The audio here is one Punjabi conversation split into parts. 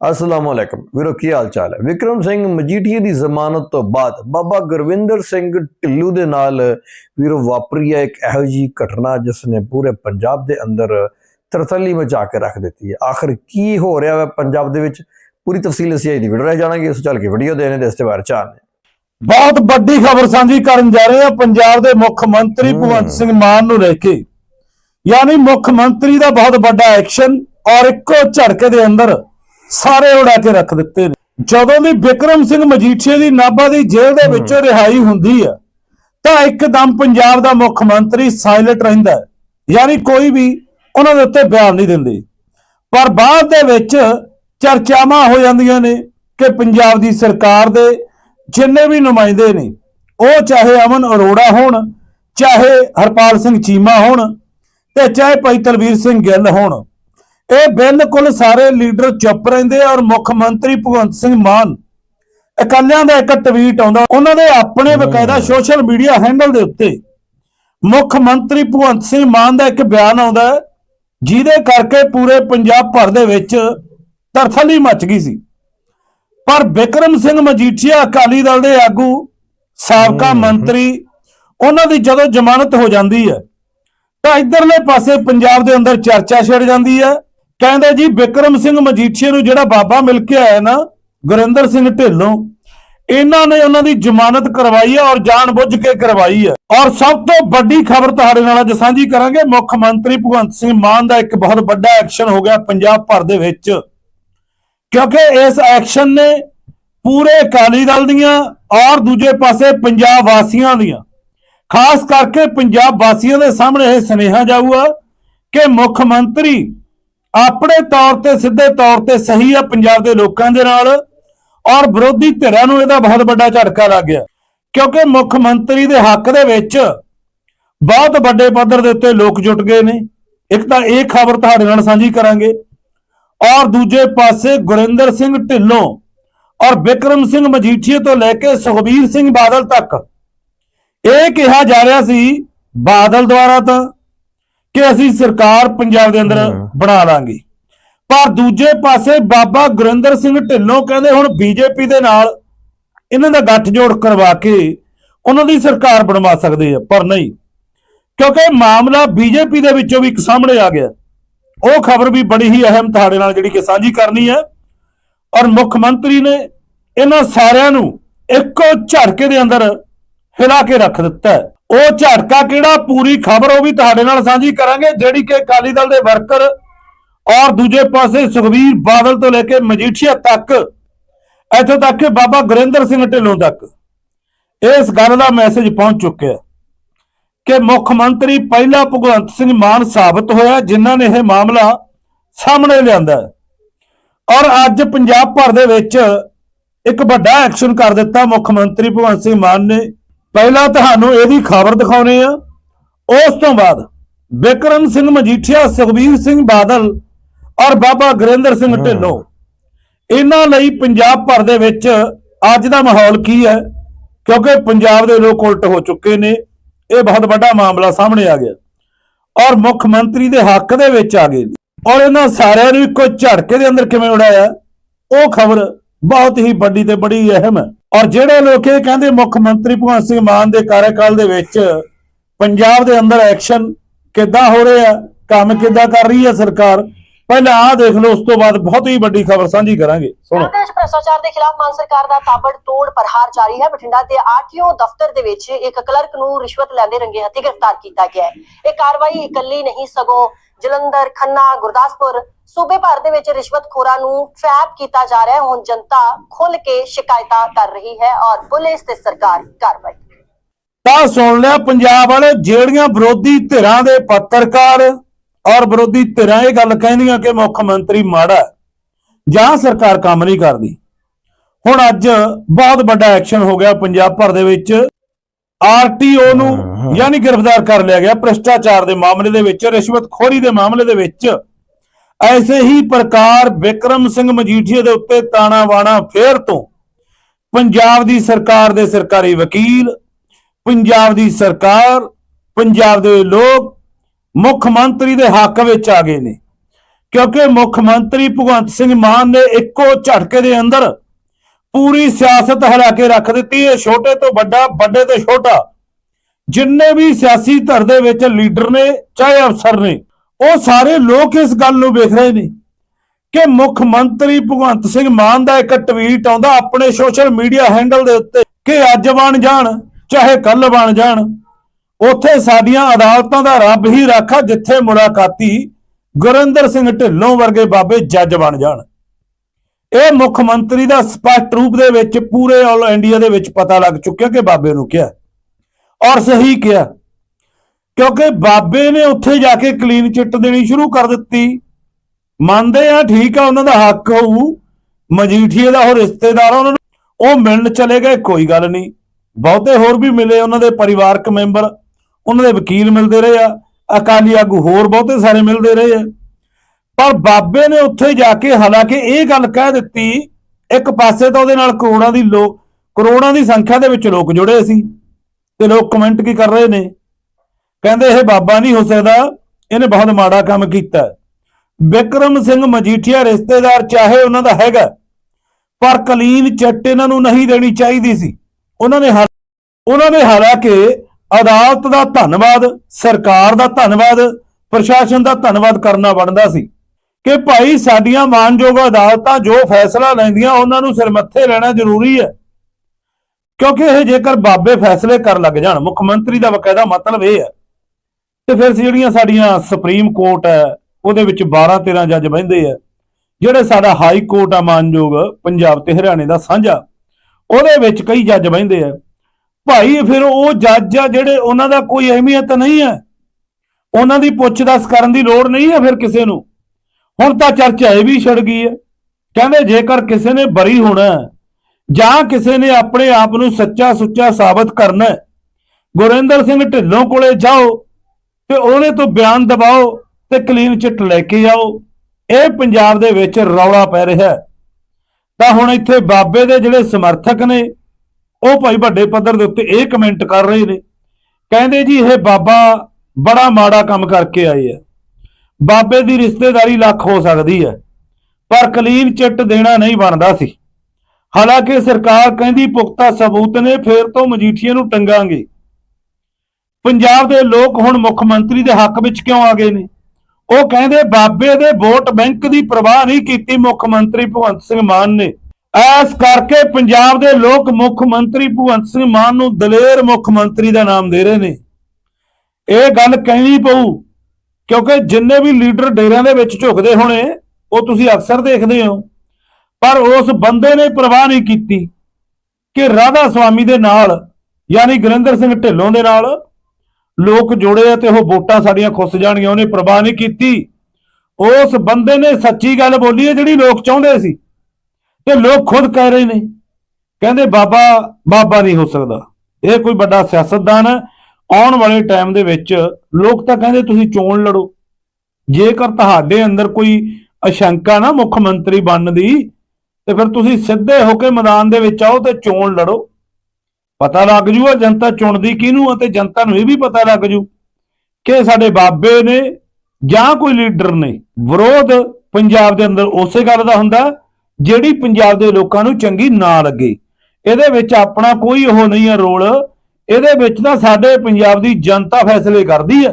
ਅਸਲਾਮ ਅਲੈਕਮ ਵੀਰੋ ਕੀ ਹਾਲ ਚਾਲ ਹੈ? ਵਿਕਰਮ ਸਿੰਘ ਮਜੀਠੀਆ ਦੀ ਜ਼ਮਾਨਤ ਤੋਂ ਬਾਅਦ ਬਾਬਾ ਗੁਰਵਿੰਦਰ ਸਿੰਘ ਢਿੱਲੂ ਦੇ ਨਾਲ ਵੀਰੋ ਵਾਪਰੀ ਹੈ ਇੱਕ ਇਹੋ ਜਿਹੀ ਘਟਨਾ ਜਿਸ ਨੇ ਪੂਰੇ ਪੰਜਾਬ ਦੇ ਅੰਦਰ ਤਰਤਲੀ ਮਚਾ ਕੇ ਰੱਖ ਦਿੱਤੀ ਹੈ। ਆਖਰ ਕੀ ਹੋ ਰਿਹਾ ਹੈ ਪੰਜਾਬ ਦੇ ਵਿੱਚ? ਪੂਰੀ ਤਫਸੀਲ ਅਸੀਂ ਅੱਜ ਦੀ ਵੀਡੀਓ ਰਾਹੀਂ ਜਾਣਾਂਗੇ। ਉਸ ਚੱਲ ਕੇ ਵੀਡੀਓ ਦੇਣੇ ਦੇ ਇਸ ਤੇ ਬਾਰੇ ਚਾਹਨੇ ਬਹੁਤ ਵੱਡੀ ਖਬਰ ਸਾਂਝੀ ਕਰਨ ਜਾ ਰਹੇ ਹਾਂ ਪੰਜਾਬ ਦੇ ਮੁੱਖ ਮੰਤਰੀ। ਭਗਵੰਤ ਸਿੰਘ ਮਾਨ ਨੂੰ ਲੈ ਕੇ। ਯਾਨੀ ਮੁੱਖ ਮੰਤਰੀ ਦਾ ਬਹੁਤ ਵੱਡਾ ਐਕਸ਼ਨ ਔਰ ਇੱਕੋ ਝੜਕੇ ਦੇ ਅੰਦਰ ਸਾਰੇ ਉਡਾ ਕੇ ਰੱਖ ਦਿੱਤੇ ਨੇ। ਜਦੋਂ ਵੀ ਵਿਕਰਮ ਸਿੰਘ ਮਜੀਠੀਆ ਦੀ ਨਾਭਾ ਦੀ ਜੇਲ੍ਹ ਦੇ ਵਿੱਚੋਂ ਰਿਹਾਈ ਹੁੰਦੀ ਹੈ ਤਾਂ ਇੱਕਦਮ ਪੰਜਾਬ ਦਾ ਮੁੱਖ ਮੰਤਰੀ ਸਾਇਲੈਂਟ ਰਹਿੰਦਾ ਯਾਨੀ ਕੋਈ ਵੀ ਉਹਨਾਂ ਦੇ ਉੱਤੇ ਬਿਆਨ ਨਹੀਂ ਦਿੰਦੇ। ਪਰ ਬਾਅਦ ਦੇ ਵਿੱਚ ਚਰਚਾਵਾਂ ਹੋ ਜਾਂਦੀਆਂ ਨੇ ਕਿ ਪੰਜਾਬ ਦੀ ਸਰਕਾਰ ਦੇ ਜਿੰਨੇ ਵੀ ਨੁਮਾਇੰਦੇ ਨੇ ਉਹ ਚਾਹੇ ਅਮਨ ਅਰੋੜਾ ਹੋਣ ਚਾਹੇ ਹਰਪਾਲ ਸਿੰਘ ਚੀਮਾ ਹੋਣ ਤੇ ਚਾਹੇ ਭਾਈ ਤਲਵੀਰ ਸਿੰਘ ਗਿੱਲ ਹੋਣ ਇਹ ਬਿਲਕੁਲ ਸਾਰੇ ਲੀਡਰ ਚੁੱਪ ਰਹਿੰਦੇ ਔਰ ਮੁੱਖ ਮੰਤਰੀ ਭਗਵੰਤ ਸਿੰਘ ਮਾਨ ਇਕੱਲਿਆਂ ਦਾ ਇੱਕ ਟਵੀਟ ਆਉਂਦਾ ਉਹਨਾਂ ਦੇ ਆਪਣੇ ਬਕਾਇਦਾ ਸੋਸ਼ਲ ਮੀਡੀਆ ਹੈਂਡਲ ਦੇ ਉੱਤੇ ਮੁੱਖ ਮੰਤਰੀ ਭਗਵੰਤ ਸਿੰਘ ਮਾਨ ਦਾ ਇੱਕ ਬਿਆਨ ਆਉਂਦਾ ਜਿਹਦੇ ਕਰਕੇ ਪੂਰੇ ਪੰਜਾਬ ਭਰ ਦੇ ਵਿੱਚ ਤਰਥਲੀ ਮਚ ਗਈ ਸੀ ਪਰ ਵਿਕਰਮ ਸਿੰਘ ਮਜੀਠੀਆ ਅਕਾਲੀ ਦਲ ਦੇ ਆਗੂ ਸਾਬਕਾ। ਮੰਤਰੀ ਉਹਨਾਂ ਦੀ ਜਦੋਂ ਜ਼ਮਾਨਤ ਹੋ ਜਾਂਦੀ ਹੈ ਤਾਂ ਇਧਰਲੇ ਪਾਸੇ ਪੰਜਾਬ ਦੇ ਅੰਦਰ ਚਰਚਾ ਛਿੜ ਜਾਂਦੀ ਹੈ ਕਹਿੰਦੇ ਜੀ, ਵਿਕਰਮ ਸਿੰਘ ਮਜੀਠੀਆ ਨੂੰ ਜਿਹੜਾ ਬਾਬਾ ਮਿਲ ਕੇ ਆਇਆ ਨਾ, ਗੁਰਿੰਦਰ ਸਿੰਘ ਢਿੱਲੋਂ, ਇਹਨਾਂ ਨੇ ਉਹਨਾਂ ਦੀ ਜ਼ਮਾਨਤ ਕਰਵਾਈ ਹੈ ਔਰ ਜਾਣਬੁੱਝ ਕੇ ਕਰਵਾਈ ਹੈ। ਔਰ ਸਭ ਤੋਂ ਵੱਡੀ ਖਬਰ ਤੁਹਾਡੇ ਨਾਲ ਅੱਜ ਸਾਂਝੀ ਕਰਾਂਗੇ, ਮੁੱਖ ਮੰਤਰੀ ਭਗਵੰਤ ਸਿੰਘ ਮਾਨ ਦਾ ਇੱਕ ਬਹੁਤ ਵੱਡਾ ਐਕਸ਼ਨ ਹੋ ਗਿਆ ਪੰਜਾਬ ਭਰ ਦੇ ਵਿੱਚ। ਕਿਉਂਕਿ ਇਸ ਐਕਸ਼ਨ ਨੇ ਪੂਰੇ ਅਕਾਲੀ ਦਲ ਦੀਆਂ ਔਰ ਦੂਜੇ ਪਾਸੇ ਪੰਜਾਬ ਵਾਸੀਆਂ ਦੀਆਂ, ਖਾਸ ਕਰਕੇ ਪੰਜਾਬ ਵਾਸੀਆਂ ਦੇ ਸਾਹਮਣੇ ਇਹ ਸੁਨੇਹਾ ਜਾਊਗਾ ਕਿ ਮੁੱਖ ਮੰਤਰੀ ਆਪਣੇ ਤੌਰ ਤੇ, ਸਿੱਧੇ ਤੌਰ ਤੇ ਸਹੀ ਆ ਪੰਜਾਬ ਦੇ ਲੋਕਾਂ ਦੇ ਨਾਲ ਔਰ ਵਿਰੋਧੀ ਧਿਰਾਂ ਨੂੰ ਇਹਦਾ ਬਹੁਤ ਵੱਡਾ ਝਟਕਾ ਲੱਗ ਗਿਆ। ਕਿਉਂਕਿ ਮੁੱਖ ਮੰਤਰੀ ਦੇ ਹੱਕ ਦੇ ਵਿੱਚ ਬਹੁਤ ਵੱਡੇ ਪੱਧਰ ਦੇ ਉੱਤੇ ਲੋਕ ਜੁਟ ਗਏ ਨੇ। ਇੱਕ ਤਾਂ ਇਹ ਖਬਰ ਤੁਹਾਡੇ ਨਾਲ ਸਾਂਝੀ ਕਰਾਂਗੇ ਔਰ ਦੂਜੇ ਪਾਸੇ ਗੁਰਿੰਦਰ ਸਿੰਘ ਢਿੱਲੋਂ ਔਰ ਵਿਕਰਮ ਸਿੰਘ ਮਜੀਠੀਏ ਤੋਂ ਲੈ ਕੇ ਸੁਖਬੀਰ ਸਿੰਘ ਬਾਦਲ ਤੱਕ ਇਹ ਕਿਹਾ ਜਾ ਰਿਹਾ ਸੀ, ਬਾਦਲ ਦੁਆਰਾ ਤਾਂ ਕਿ ਅਸੀਂ ਸਰਕਾਰ ਪੰਜਾਬ ਦੇ ਅੰਦਰ। ਬਣਾ ਲਾਂਗੇ। ਪਰ ਦੂਜੇ ਪਾਸੇ ਬਾਬਾ ਗੁਰਿੰਦਰ ਸਿੰਘ ਢਿੱਲੋਂ ਕਹਿੰਦੇ ਹੁਣ ਬੀਜੇਪੀ ਦੇ ਨਾਲ ਇਹਨਾਂ ਦਾ ਗੱਠਜੋੜ ਕਰਵਾ ਕੇ ਉਹਨਾਂ ਦੀ ਸਰਕਾਰ ਬਣਵਾ ਸਕਦੇ ਆ ਪਰ ਨਹੀਂ। ਕਿਉਂਕਿ ਮਾਮਲਾ ਬੀਜੇਪੀ ਦੇ ਵਿੱਚੋਂ ਵੀ ਇੱਕ ਸਾਹਮਣੇ ਆ ਗਿਆ। ਉਹ ਖਬਰ ਵੀ ਬੜੀ ਹੀ ਅਹਿਮ ਤੁਹਾਡੇ ਨਾਲ ਜਿਹੜੀ ਕਿ ਸਾਂਝੀ ਕਰਨੀ ਹੈ ਔਰ ਮੁੱਖ ਮੰਤਰੀ ਨੇ ਇਹਨਾਂ ਸਾਰਿਆਂ ਨੂੰ ਇੱਕੋ ਝਟਕੇ ਦੇ ਅੰਦਰ ਹਿਲਾ ਕੇ ਰੱਖ ਦਿੱਤਾ ਉਹ ਝਟਕਾ ਕਿਹੜਾ? ਪੂਰੀ ਖਬਰ ਉਹ ਵੀ ਤੁਹਾਡੇ ਨਾਲ ਸਾਂਝੀ ਕਰਾਂਗੇ, ਜਿਹੜੀ ਕਿ ਅਕਾਲੀ ਦਲ ਦੇ ਵਰਕਰ ਔਰ ਦੂਜੇ ਪਾਸੇ ਸੁਖਬੀਰ ਬਾਦਲ ਤੋਂ ਲੈ ਕੇ ਮਜੀਠੀਆ ਤੱਕ, ਇੱਥੋਂ ਤੱਕ ਕਿ ਬਾਬਾ ਗੁਰਿੰਦਰ ਸਿੰਘ ਢਿੱਲੋਂ ਤੱਕ, ਇਸ ਗੱਲ ਦਾ ਮੈਸੇਜ ਪਹੁੰਚ ਚੁੱਕਿਆ ਕਿ ਮੁੱਖ ਮੰਤਰੀ ਪਹਿਲਾ ਭਗਵੰਤ ਸਿੰਘ ਮਾਨ ਸਾਬਤ ਹੋਇਆ, ਜਿਨ੍ਹਾਂ ਨੇ ਇਹ ਮਾਮਲਾ ਸਾਹਮਣੇ ਲਿਆਂਦਾ ਔਰ ਅੱਜ ਪੰਜਾਬ ਭਰ ਦੇ ਵਿੱਚ ਇੱਕ ਵੱਡਾ ਐਕਸ਼ਨ ਕਰ ਦਿੱਤਾ ਮੁੱਖ ਮੰਤਰੀ ਭਗਵੰਤ ਸਿੰਘ ਮਾਨ ਨੇ। ਪਹਿਲਾਂ ਤੁਹਾਨੂੰ ਇਹਦੀ ਖਬਰ ਦਿਖਾਉਨੇ ਆ। ਉਸ ਤੋਂ ਬਾਅਦ ਵਿਕਰਮ ਸਿੰਘ ਮਜੀਠੀਆ ਸੁਖਬੀਰ ਸਿੰਘ ਬਾਦਲ ਔਰ ਬਾਬਾ ਗੁਰਿੰਦਰ ਸਿੰਘ। ਢਿੱਲੋਂ ਇਹਨਾਂ ਲਈ ਪੰਜਾਬ ਭਰ ਦੇ ਵਿੱਚ ਅੱਜ ਦਾ ਮਾਹੌਲ ਕੀ ਹੈ? ਕਿਉਂਕਿ ਪੰਜਾਬ ਦੇ ਲੋਕ ਉਲਟ ਹੋ ਚੁੱਕੇ ਨੇ। ਇਹ ਬਹੁਤ ਵੱਡਾ ਮਾਮਲਾ ਸਾਹਮਣੇ ਆ ਗਿਆ। ਔਰ ਮੁੱਖ ਮੰਤਰੀ ਦੇ ਹੱਕ ਦੇ ਵਿੱਚ ਆ ਗਏ। ਔਰ ਇਹਨਾਂ ਸਾਰਿਆਂ ਨੂੰ ਇੱਕੋ ਝਟਕੇ ਦੇ ਅੰਦਰ ਕਿਵੇਂ ਉਡਾਇਆ? ਉਹ ਖਬਰ ਬਹੁਤ ਹੀ ਵੱਡੀ ਤੇ ਬੜੀ ਅਹਿਮ ਹੈ। ਔਰ ਜਿਹੜੇ ਲੋਕ ਇਹ ਕਹਿੰਦੇ ਮੁੱਖ ਮੰਤਰੀ ਭਗਵੰਤ ਸਿੰਘ ਮਾਨ ਦੇ ਕਾਰਜਕਾਲ ਦੇ ਵਿੱਚ ਪੰਜਾਬ ਦੇ ਅੰਦਰ ਐਕਸ਼ਨ ਕਿੱਦਾਂ ਹੋ ਰਿਹਾ, ਕੰਮ ਕਿੱਦਾਂ ਕਰ ਰਹੀ ਹੈ ਸਰਕਾਰ ਪਹਿਲਾਂ ਆਹ ਦੇਖ ਲਓ ਉਸ ਤੋਂ ਬਾਅਦ ਬਹੁਤ ਹੀ ਵੱਡੀ ਖਬਰ ਸਾਂਝੀ ਕਰਾਂਗੇ। ਸੁਣੋ। ਵਿੱਚ ਭ੍ਰਿਸ਼ਟਾਚਾਰ ਦੇ ਖਿਲਾਫ ਮਾਨ ਸਰਕਾਰ ਦਾ ਤਾਬੜ ਤੋੜ ਪ੍ਰਹਾਰ ਜਾਰੀ ਹੈ। ਬਠਿੰਡਾ ਦੇ ਆਰਟੀਓ ਦਫ਼ਤਰ ਦੇ ਵਿੱਚ ਇੱਕ ਕਲਰਕ ਨੂੰ ਰਿਸ਼ਵਤ ਲੈਂਦੇ ਰੰਗੇ ਹੱਥੀ ਗ੍ਰਿਫਤਾਰ ਕੀਤਾ ਗਿਆ ਹੈ। ਇਹ ਕਾਰਵਾਈ ਇਕੱਲੀ ਨਹੀਂ ਸਗੋਂ ਜਲੰਧਰ ਖੰਨਾ ਗੁਰਦਾਸਪੁਰ ਸੂਬੇ ਭਰ ਦੇ ਵਿੱਚ ਰਿਸ਼ਵਤਖੋਰਾਂ ਨੂੰ ਟ੍ਰੈਪ ਕੀਤਾ ਜਾ ਰਿਹਾ ਹੈ। ਹੁਣ ਜਨਤਾ ਖੁੱਲ ਕੇ ਸ਼ਿਕਾਇਤਾਂ ਕਰ ਰਹੀ ਹੈ ਔਰ ਪੁਲਿਸ ਤੇ ਸਰਕਾਰ ਕਾਰਵਾਈ। ਤਾਂ ਸੁਣ ਲਿਆ ਪੰਜਾਬ ਵਾਲੇ ਜਿਹੜੀਆਂ ਵਿਰੋਧੀ ਧਿਰਾਂ ਦੇ ਪੱਤਰਕਾਰ ਔਰ ਵਿਰੋਧੀ ਧਿਰਾਂ ਇਹ ਗੱਲ ਕਹਿੰਦੀਆਂ ਕਿ ਮੁੱਖ ਮੰਤਰੀ ਮਾੜਾ ਜਾਂ ਸਰਕਾਰ ਕੰਮ ਨਹੀਂ ਕਰਦੀ। ਹੁਣ ਅੱਜ ਬਹੁਤ ਵੱਡਾ ਐਕਸ਼ਨ ਹੋ ਗਿਆ ਪੰਜਾਬ ਭਰ ਦੇ ਵਿੱਚ। ਆਰਟੀਓ ਨੂੰ। ਯਾਨੀ ਗ੍ਰਿਫਤਾਰ ਕਰ ਲਿਆ ਗਿਆ ਭ੍ਰਿਸ਼ਟਾਚਾਰ ਦੇ ਮਾਮਲੇ ਦੇ ਵਿੱਚ ਰਿਸ਼ਵਤਖੋਰੀ ਦੇ ਮਾਮਲੇ ਦੇ ਵਿੱਚ। ਐਸੇ ਹੀ ਪ੍ਰਕਾਰ ਵਿਕਰਮ ਸਿੰਘ ਮਜੀਠੀਆ ਦੇ ਉੱਤੇ ਤਾਣਾ ਬਾਣਾ ਫੇਰ ਤੋਂ। ਪੰਜਾਬ ਦੀ ਸਰਕਾਰ ਦੇ ਸਰਕਾਰੀ ਵਕੀਲ ਪੰਜਾਬ ਦੀ ਸਰਕਾਰ ਪੰਜਾਬ ਦੇ ਲੋਕ ਮੁੱਖ ਮੰਤਰੀ ਦੇ ਹੱਕ ਵਿੱਚ ਆ ਗਏ ਨੇ। ਕਿਉਂਕਿ ਮੁੱਖ ਮੰਤਰੀ ਭਗਵੰਤ ਸਿੰਘ ਮਾਨ ਨੇ ਇੱਕੋ ਝਟਕੇ ਦੇ ਅੰਦਰ ਪੂਰੀ ਸਿਆਸਤ ਹਿਲਾ ਕੇ ਰੱਖ ਦਿੱਤੀ। ਹੈ ਛੋਟੇ ਤੋਂ ਵੱਡਾ, ਵੱਡੇ ਤੋਂ ਛੋਟਾ, ਜਿੰਨੇ ਵੀ ਸਿਆਸੀ ਧਰ ਦੇ ਵਿੱਚ ਲੀਡਰ ਨੇ, ਚਾਹੇ ਅਫਸਰ ਨੇ, ਉਹ ਸਾਰੇ ਲੋਕ ਇਸ ਗੱਲ ਨੂੰ ਵੇਖ ਰਹੇ ਨੇ ਕਿ ਮੁੱਖ ਮੰਤਰੀ ਭਗਵੰਤ ਸਿੰਘ ਮਾਨ ਦਾ ਇੱਕ ਟਵੀਟ ਆਉਂਦਾ ਆਪਣੇ ਸੋਸ਼ਲ ਮੀਡੀਆ ਹੈਂਡਲ ਦੇ ਉੱਤੇ ਕਿ ਅੱਜ ਬਣ ਜਾਣ, ਚਾਹੇ ਕੱਲ ਬਣ ਜਾਣ। ਉੱਥੇ ਸਾਡੀਆਂ ਅਦਾਲਤਾਂ ਦਾ ਰੱਬ ਹੀ ਰਾਖਾ ਜਿੱਥੇ ਮੁਲਾਕਾਤੀ ਗੁਰਿੰਦਰ ਸਿੰਘ ਢਿੱਲੋਂ ਵਰਗੇ ਬਾਬੇ ਜੱਜ ਬਣ ਜਾਣ। ਇਹ ਮੁੱਖ ਮੰਤਰੀ ਦਾ ਸਪਸ਼ਟ ਰੂਪ ਦੇ ਵਿੱਚ ਪੂਰੇ ਆਲ ਇੰਡੀਆ ਦੇ ਵਿੱਚ ਪਤਾ ਲੱਗ ਚੁੱਕਿਆ ਕਿ ਬਾਬੇ ਨੂੰ ਕਿਹਾ। ਔਰ ਸਹੀ ਕਿਹਾ, ਕਿਉਂਕਿ ਬਾਬੇ ਨੇ ਉੱਥੇ ਜਾ ਕੇ ਕਲੀਨ ਚਿੱਟ ਦੇਣੀ ਸ਼ੁਰੂ ਕਰ ਦਿੱਤੀ। ਮੰਨਦੇ ਆ, ਠੀਕ ਆ, ਉਹਨਾਂ ਦਾ ਹੱਕ ਹੋਊ, ਮਜੀਠੀਏ ਦਾ ਉਹ ਰਿਸ਼ਤੇਦਾਰ ਉਹਨਾਂ ਨੂੰ ਉਹ ਮਿਲਣ ਚਲੇ ਗਏ, ਕੋਈ ਗੱਲ ਨਹੀਂ। ਬਹੁਤੇ ਹੋਰ ਵੀ ਮਿਲੇ ਉਹਨਾਂ ਦੇ ਪਰਿਵਾਰਕ ਮੈਂਬਰ। ਉਹਨਾਂ ਦੇ ਵਕੀਲ ਮਿਲਦੇ ਰਹੇ ਆ, ਅਕਾਲੀ ਆਗੂ ਹੋਰ ਬਹੁਤੇ ਸਾਰੇ ਮਿਲਦੇ ਰਹੇ ਆ। ਪਰ ਬਾਬੇ ਨੇ ਉੱਥੇ ਜਾ ਕੇ ਹਾਲਾਂਕਿ ਇਹ ਗੱਲ ਕਹਿ ਦਿੱਤੀ, ਇੱਕ ਪਾਸੇ ਤਾਂ ਉਹਦੇ ਨਾਲ ਕਰੋੜਾਂ ਦੀ ਲੋਕ ਕਰੋੜਾਂ ਦੀ ਸੰਖਿਆ ਦੇ ਵਿੱਚ ਲੋਕ ਜੁੜੇ ਸੀ ਤੇ ਲੋਕ ਕਮੈਂਟ ਕੀ ਕਰ ਰਹੇ ਨੇ। ਕਹਿੰਦੇ ਇਹ ਬਾਬਾ ਨਹੀਂ ਹੋ ਸਕਦਾ, ਇਹਨੇ ਬਹੁਤ ਮਾੜਾ ਕੰਮ ਕੀਤਾ। ਹੈ। ਵਿਕਰਮ ਸਿੰਘ ਮਜੀਠੀਆ ਰਿਸ਼ਤੇਦਾਰ ਚਾਹੇ ਉਹਨਾਂ ਦਾ ਹੈਗਾ, ਪਰ ਕਲੀਨ ਚਿੱਟ ਇਹਨਾਂ ਨੂੰ ਨਹੀਂ ਦੇਣੀ ਚਾਹੀਦੀ ਸੀ। ਉਹਨਾਂ ਨੇ ਹਾਲ- ਉਹਨਾਂ ਨੇ ਹਾਲਾਂਕਿ ਅਦਾਲਤ ਦਾ ਧੰਨਵਾਦ, ਸਰਕਾਰ ਦਾ ਧੰਨਵਾਦ, ਪ੍ਰਸ਼ਾਸਨ ਦਾ ਧੰਨਵਾਦ ਕਰਨਾ ਬਣਦਾ ਸੀ ਕਿ ਭਾਈ ਸਾਡੀਆਂ ਮਾਨਯੋਗ ਅਦਾਲਤਾਂ ਜੋ ਫੈਸਲਾ ਲੈਂਦੀਆਂ, ਉਹਨਾਂ ਨੂੰ ਸਿਰ ਮੱਥੇ ਲੈਣਾ ਜ਼ਰੂਰੀ ਹੈ। ਕਿਉਂਕਿ ਇਹ ਜੇਕਰ ਬਾਬੇ ਫੈਸਲੇ ਕਰਨ ਲੱਗ ਜਾਣ, ਮੁੱਖ ਮੰਤਰੀ ਦਾ ਬਕਾਇਦਾ ਮਤਲਬ ਇਹ ਹੈ, ਤੇ ਫਿਰ ਜਿਹੜੀਆਂ ਸਾਡੀਆਂ ਸੁਪਰੀਮ ਕੋਰਟ ਹੈ, ਉਹਦੇ ਵਿੱਚ 12 13 ਜੱਜ ਬਹਿੰਦੇ ਆ, ਜਿਹੜੇ ਸਾਡਾ ਹਾਈ ਕੋਰਟ ਆ ਮਾਨਯੋਗ, ਪੰਜਾਬ ਤੇ ਹਰਿਆਣੇ ਦਾ ਸਾਂਝਾ, ਉਹਦੇ ਵਿੱਚ ਕਈ ਜੱਜ ਬਹਿੰਦੇ ਆ। ਭਾਈ, ਫਿਰ ਉਹ ਜੱਜ ਆ ਜਿਹੜੇ ਉਹਨਾਂ ਦਾ ਕੋਈ ਅਹਿਮੀਅਤ ਨਹੀਂ ਹੈ। ਉਹਨਾਂ ਦੀ ਪੁੱਛ-ਦੱਸ ਕਰਨ ਦੀ ਲੋੜ ਨਹੀਂ ਹੈ ਫਿਰ ਕਿਸੇ ਨੂੰ। ਹੁਣ ਤਾਂ ਚਰਚਾ ਇਹ ਵੀ ਛਿੜ ਗਈ ਹੈ। ਕਹਿੰਦੇ ਜੇਕਰ ਕਿਸੇ ਨੇ ਬਰੀ ਹੋਣਾ ਜਾਂ ਕਿਸੇ ਨੇ ਆਪਣੇ ਆਪ ਨੂੰ ਸੱਚਾ ਸੁੱਚਾ ਸਾਬਤ ਕਰਨਾ ਗੁਰਿੰਦਰ ਸਿੰਘ ਢਿੱਲੋਂ ਕੋਲੇ ਜਾਓ ਤੇ ਉਹਨੇ ਤੋਂ ਬਿਆਨ ਦਬਾਓ ਤੇ ਕਲੀਨ ਚਿੱਟ ਲੈ ਕੇ ਆਓ। ਇਹ ਪੰਜਾਬ ਦੇ ਵਿੱਚ ਰੌਲਾ ਪੈ ਰਿਹਾ ਤਾਂ ਹੁਣ ਇੱਥੇ ਬਾਬੇ ਦੇ ਜਿਹੜੇ ਸਮਰਥਕ ਨੇ ਉਹ ਭਾਈ ਵੱਡੇ ਪੱਧਰ ਦੇ ਉੱਤੇ ਇਹ ਕਮੈਂਟ ਕਰ ਰਹੇ ਨੇ। ਕਹਿੰਦੇ ਜੀ ਇਹ ਬਾਬਾ ਬੜਾ ਮਾੜਾ ਕੰਮ ਕਰਕੇ ਆਏ ਆ। ਬਾਬੇ ਦੀ ਰਿਸ਼ਤੇਦਾਰੀ ਲੱਖ ਹੋ ਸਕਦੀ ਹੈ ਪਰ ਕਲੀਨ ਚਿੱਟ ਦੇਣਾ ਨਹੀਂ ਬਣਦਾ ਸੀ। ਹਾਲਾਂਕਿ ਸਰਕਾਰ ਕਹਿੰਦੀ ਪੁਖਤਾ ਸਬੂਤ ਨੇ, ਫੇਰ ਤੋਂ ਮਜੀਠੀਏ ਨੂੰ ਟੰਗਾਂਗੇ। ਪੰਜਾਬ ਦੇ ਲੋਕ ਹੁਣ ਮੁੱਖ ਮੰਤਰੀ ਦੇ ਹੱਕ ਵਿੱਚ ਕਿਉਂ ਆ ਗਏ ਨੇ? ਉਹ ਕਹਿੰਦੇ ਬਾਬੇ ਦੇ ਵੋਟ ਬੈਂਕ ਦੀ ਪਰਵਾਹ ਨਹੀਂ ਕੀਤੀ ਮੁੱਖ ਮੰਤਰੀ ਭਗਵੰਤ ਸਿੰਘ ਮਾਨ ਨੇ। ਐਸ ਕਰਕੇ ਪੰਜਾਬ ਦੇ ਲੋਕ ਮੁੱਖ ਮੰਤਰੀ ਭਗਵੰਤ ਸਿੰਘ ਮਾਨ ਨੂੰ ਦਲੇਰ ਮੁੱਖ ਮੰਤਰੀ ਦਾ ਨਾਮ ਦੇ ਰਹੇ ਨੇ। ਇਹ ਗੱਲ ਕਹਿਣੀ ਪਊ, ਕਿਉਂਕਿ ਜਿੰਨੇ ਵੀ ਲੀਡਰ ਡੇਰਿਆਂ ਦੇ ਵਿੱਚ ਝੁਕਦੇ ਹੋਣੇ, ਉਹ ਤੁਸੀਂ ਅਕਸਰ ਦੇਖਦੇ ਹੋ। ਪਰ ਉਸ ਬੰਦੇ ਨੇ ਪ੍ਰਵਾਹ ਨਹੀਂ ਕੀਤੀ ਕਿ ਰਾਧਾ ਸੁਆਮੀ ਦੇ ਨਾਲ, ਯਾਨੀ ਗੁਰਿੰਦਰ ਸਿੰਘ ਢਿੱਲੋਂ ਦੇ ਨਾਲ, ਲੋਕ ਜੋੜੇ ਆ ਤੇ ਉਹ ਵੋਟਾਂ ਸਾਡੀਆਂ ਖੁੱਸ ਜਾਣਗੀਆਂ, ਉਹਨੇ ਪ੍ਰਵਾਹ ਨਹੀਂ ਕੀਤੀ। ਉਸ ਬੰਦੇ ਨੇ ਸੱਚੀ ਗੱਲ ਬੋਲੀ ਹੈ ਜਿਹੜੀ ਲੋਕ ਚਾਹੁੰਦੇ ਸੀ। ਤੇ ਲੋਕ ਖੁਦ ਕਹਿ ਰਹੇ ਨੇ। ਕਹਿੰਦੇ, ਬਾਬਾ ਬਾਬਾ ਨਹੀਂ ਹੋ ਸਕਦਾ। ਇਹ ਕੋਈ ਵੱਡਾ ਸਿਆਸਤਦਾਨ ਹੈ। ਆਉਣ ਵਾਲੇ ਟਾਈਮ ਦੇ ਵਿੱਚ ਲੋਕ ਤਾਂ ਕਹਿੰਦੇ, ਤੁਸੀਂ ਚੋਣ ਲੜੋ। ਜੇਕਰ ਤੁਹਾਡੇ ਅੰਦਰ ਕੋਈ ਅਸ਼ੰਕਾ ਨਾ ਮੁੱਖ ਮੰਤਰੀ ਬਣਨ ਦੀ ਤੇ ਫਿਰ ਤੁਸੀਂ ਸਿੱਧੇ ਹੋ ਕੇ ਮੈਦਾਨ ਦੇ ਵਿੱਚ ਆਓ ਤੇ ਚੋਣ ਲੜੋ। ਪਤਾ ਲੱਗ ਜੂਗਾ ਜਨਤਾ ਚੁਣਦੀ ਕਿਹਨੂੰ ਆ ਤੇ ਜਨਤਾ ਨੂੰ ਇਹ ਵੀ ਪਤਾ ਲੱਗ ਜੂ ਕਿ ਸਾਡੇ ਬਾਬੇ ਨੇ ਜਾਂ ਕੋਈ ਲੀਡਰ ਨੇ। ਵਿਰੋਧ ਪੰਜਾਬ ਦੇ ਅੰਦਰ ਉਸੇ ਗੱਲ ਦਾ ਹੁੰਦਾ। ਜਿਹੜੀ ਪੰਜਾਬ ਦੇ ਲੋਕਾਂ ਨੂੰ ਚੰਗੀ ਨਾ ਲੱਗੇ। ਇਹਦੇ ਵਿੱਚ ਆਪਣਾ ਕੋਈ ਉਹ ਨਹੀਂ ਹੈ ਰੋਲ। ਇਹਦੇ ਵਿੱਚ ਤਾਂ ਸਾਡੇ ਪੰਜਾਬ ਦੀ ਜਨਤਾ ਫੈਸਲੇ ਕਰਦੀ ਹੈ।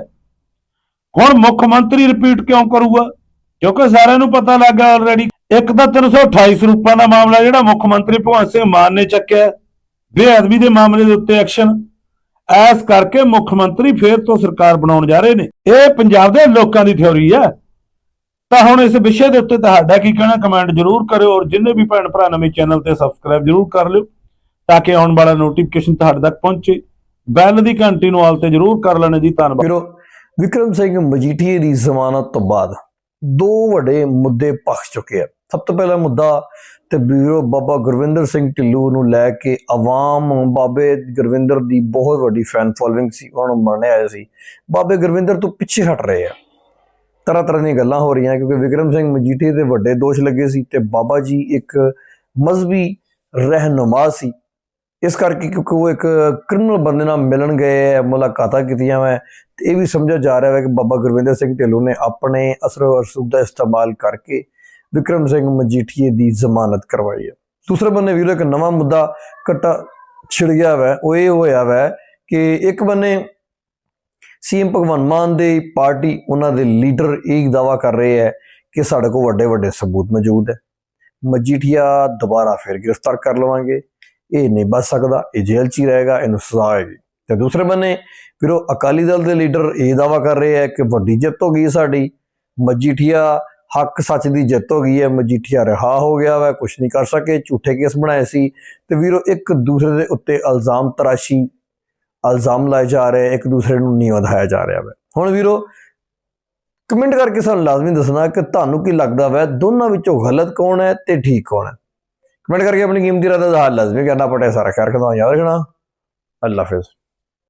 ਹੁਣ ਮੁੱਖ ਮੰਤਰੀ ਰਿਪੀਟ ਕਿਉਂ ਕਰੂਗਾ? ਕਿਉਂਕਿ ਸਾਰਿਆਂ ਨੂੰ ਪਤਾ ਲੱਗ ਗਿਆ ਆਲਰੇਡੀ ਇੱਕ ਤਾਂ 328 ਸਰੂਪਾਂ ਦਾ ਮਾਮਲਾ ਜਿਹੜਾ ਮੁੱਖ ਮੰਤਰੀ ਭਗਵੰਤ ਸਿੰਘ ਮਾਨ ਨੇ ਚੱਕਿਆ ਬੇਅਦਬੀ ਦੇ ਮਾਮਲੇ ਦੇ ਉੱਤੇ ਐਕਸ਼ਨ ਐਸ ਕਰਕੇ ਮੁੱਖ ਮੰਤਰੀ ਫੇਰ ਤੋਂ ਸਰਕਾਰ ਬਣਾਉਣ ਜਾ ਰਹੇ ਨੇ। ਇਹ ਪੰਜਾਬ ਦੇ ਲੋਕਾਂ ਦੀ ਥਿਉਰੀ ਹੈ। ਤਾਂ ਹੁਣ ਇਸ ਵਿਸ਼ੇ ਦੇ ਉੱਤੇ ਤੁਹਾਡਾ ਕੀ ਕਹਿਣਾ? ਕਮੈਂਟ ਜ਼ਰੂਰ ਕਰਿਓ ਔਰ ਜਿੰਨੇ ਵੀ ਭੈਣ ਭਰਾ ਨਵੇਂ ਚੈਨਲ ਤੇ ਸਬਸਕ੍ਰਾਈਬ ਜ਼ਰੂਰ ਕਰ ਲਿਓ ਤਾਂ ਕਿ ਆਉਣ ਵਾਲਾ ਨੋਟੀਫਿਕੇਸ਼ਨ ਤੁਹਾਡੇ ਤੱਕ ਪਹੁੰਚੇ। ਬੈਲ ਦੀ ਘੰਟੀ ਨੂੰ ਆਲ ਤੇ ਜ਼ਰੂਰ ਕਰ ਲੈਣਾ ਜੀ। ਧੰਨਵਾਦ। ਵੀਰੋ, ਵਿਕਰਮ ਸਿੰਘ ਮਜੀਠੀਏ ਦੀ ਜ਼ਮਾਨਤ ਤੋਂ ਬਾਅਦ ਦੋ ਵੱਡੇ ਮੁੱਦੇ ਪਖ ਚੁੱਕੇ ਆ। ਸਭ ਤੋਂ ਪਹਿਲਾ ਮੁੱਦਾ ਤੇ ਵੀਰੋ, ਬਾਬਾ ਗੁਰਵਿੰਦਰ ਸਿੰਘ ਢਿੱਲੂ ਨੂੰ ਲੈ ਕੇ ਆਵਾਮ, ਬਾਬੇ ਗੁਰਵਿੰਦਰ ਦੀ ਬਹੁਤ ਵੱਡੀ ਫੈਨ ਫੋਲੋਇੰਗ ਸੀ। ਉਹਨਾਂ ਨੂੰ ਮੰਨਿਆ ਆਇਆ ਸੀ। ਬਾਬੇ ਗੁਰਵਿੰਦਰ ਤੋਂ ਪਿੱਛੇ ਹਟ ਰਹੇ ਆ। ਤਰ੍ਹਾਂ ਤਰ੍ਹਾਂ ਦੀਆਂ ਗੱਲਾਂ ਹੋ ਰਹੀਆਂ, ਕਿਉਂਕਿ ਵਿਕਰਮ ਸਿੰਘ ਮਜੀਠੀਏ ਦੇ ਵੱਡੇ ਦੋਸ਼ ਲੱਗੇ ਸੀ ਤੇ ਬਾਬਾ ਜੀ ਇੱਕ ਮਜ਼ਬੀ ਰਹਿਨੁਮਾ ਸੀ। ਇਸ ਕਰਕੇ ਕਿਉਂਕਿ ਉਹ ਇੱਕ ਕ੍ਰਿਮੀਨਲ ਬੰਦੇ ਨਾਲ ਮਿਲਣ ਗਏ ਹੈ ਮੁਲਾਕਾਤਾਂ ਕੀਤੀਆਂ ਹੈ ਤੇ ਇਹ ਵੀ ਸਮਝਿਆ ਜਾ ਰਿਹਾ ਹੈ ਕਿ ਬਾਬਾ ਗੁਰਵਿੰਦਰ ਸਿੰਘ ਢਿੱਲੋਂ ਨੇ ਆਪਣੇ ਅਸਰ ਰਸੂਖ ਦਾ ਇਸਤੇਮਾਲ ਕਰਕੇ ਵਿਕਰਮ ਸਿੰਘ ਮਜੀਠੀਏ ਦੀ ਜ਼ਮਾਨਤ ਕਰਵਾਈ ਹੈ। ਦੂਸਰੇ ਬੰਨੇ ਵੀਰੋ ਇੱਕ ਨਵਾਂ ਮੁੱਦਾ ਕੱਟਾ ਛਿੜ ਗਿਆ ਹੈ ਉਹ ਇਹ ਹੋਇਆ ਹੈ ਕਿ ਇੱਕ ਬੰਨੇ ਸੀਐਮ ਭਗਵੰਤ ਮਾਨ ਦੇ ਪਾਰਟੀ ਉਹਨਾਂ ਦੇ ਲੀਡਰ ਇਹ ਦਾਵਾ ਕਰ ਰਹੇ ਹੈ ਕਿ ਸਾਡੇ ਕੋਲ ਵੱਡੇ ਵੱਡੇ ਸਬੂਤ ਮੌਜੂਦ ਹੈ। ਮਜੀਠੀਆ ਦੁਬਾਰਾ ਫਿਰ ਗ੍ਰਿਫਤਾਰ ਕਰ ਲਵਾਂਗੇ। ਇਹ ਨਹੀਂ ਬਚ ਸਕਦਾ, ਇਹ ਜੇਲ੍ਹ 'ਚ ਹੀ ਰਹੇਗਾ, ਇਹਨੂੰ ਸਜ਼ਾ ਹੋਏਗੀ ਤੇ ਦੂਸਰੇ ਬੰਨੇ ਫਿਰ ਉਹ ਅਕਾਲੀ ਦਲ ਦੇ ਲੀਡਰ ਇਹ ਦਾਵਾ ਕਰ ਰਹੇ ਹੈ ਕਿ ਵੱਡੀ ਜਿੱਤ ਹੋ ਗਈ ਸਾਡੀ। ਮਜੀਠੀਆ ਹੱਕ ਸੱਚ ਦੀ ਜਿੱਤ ਹੋ ਗਈ ਹੈ। ਮਜੀਠੀਆ ਰਿਹਾ ਹੋ ਗਿਆ ਵਾ ਕੁਝ ਨਹੀਂ ਕਰ ਸਕੇ, ਝੂਠੇ ਕੇਸ ਬਣਾਏ ਸੀ। ਤੇ ਵੀਰੋ, ਇੱਕ ਦੂਸਰੇ ਦੇ ਉੱਤੇ ਇਲਜ਼ਾਮ ਤਰਾਸ਼ੀ ਇਲਜ਼ਾਮ ਲਾਏ ਜਾ ਰਹੇ, ਇੱਕ ਦੂਸਰੇ ਨੂੰ ਨਹੀਂ ਵਧਾਇਆ ਜਾ ਰਿਹਾ ਵਾ। ਹੁਣ ਵੀਰੋ, ਕਮੈਂਟ ਕਰਕੇ ਸਾਨੂੰ ਲਾਜ਼ਮੀ ਦੱਸਣਾ ਕਿ ਤੁਹਾਨੂੰ ਕੀ ਲੱਗਦਾ ਵੈ, ਦੋਨਾਂ ਵਿੱਚੋਂ ਗਲਤ ਕੌਣ ਹੈ ਤੇ ਠੀਕ ਕੌਣ ਹੈ। ਕਮੈਂਟ ਕਰਕੇ ਆਪਣੀ ਕੀਮਤੀ ਰਾਏ ਦਾ ਇਜ਼ਹਾਰ ਲਾਜ਼ਮੀ ਕਰਨਾ ਪੜੇ ਸਾਰਾ ਖੈਰ ਖਦਾ ਯਾਦ ਰੱਖਣਾ। ਅੱਲਾ ਹਾਫਿਜ਼।